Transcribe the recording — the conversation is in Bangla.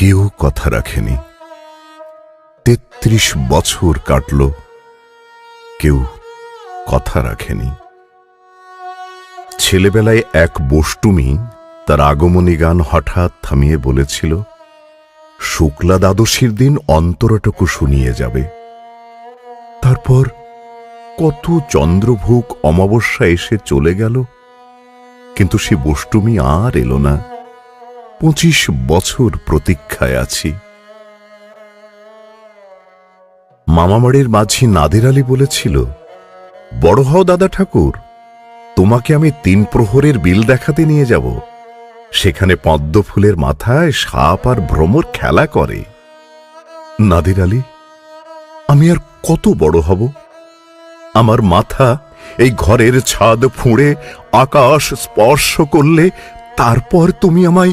কেউ কথা রাখেনি। তেত্রিশ বছর কাটল, কেউ কথা রাখেনি। ছেলেবেলায় এক বষ্টুমি তার আগমনী গান হঠাৎ থামিয়ে বলেছিল, শুক্লা দ্বাদশীর দিন অন্তরটুকু শুনিয়ে যাবে। তারপর কত চন্দ্রভোগ অমাবস্যা এসে চলে গেল, কিন্তু সে বষ্টুমি আর এলো না। পঁচিশ বছর প্রতীক্ষায় আছি। মামাবাড়ির মাঝি নাদের আলী বলেছিল, বড় হও দাদা ঠাকুর, তোমাকে আমি তিন প্রহরের বিল দেখাতে নিয়ে যাব। সেখানে পদ্ম ফুলের মাথায় সাপ আর ভ্রমর খেলা করে। নাদির আলী, আমি আর কত বড় হব? আমার মাথা এই ঘরের ছাদ ফুঁড়ে আকাশ স্পর্শ করলে তারপর তুমি আমায়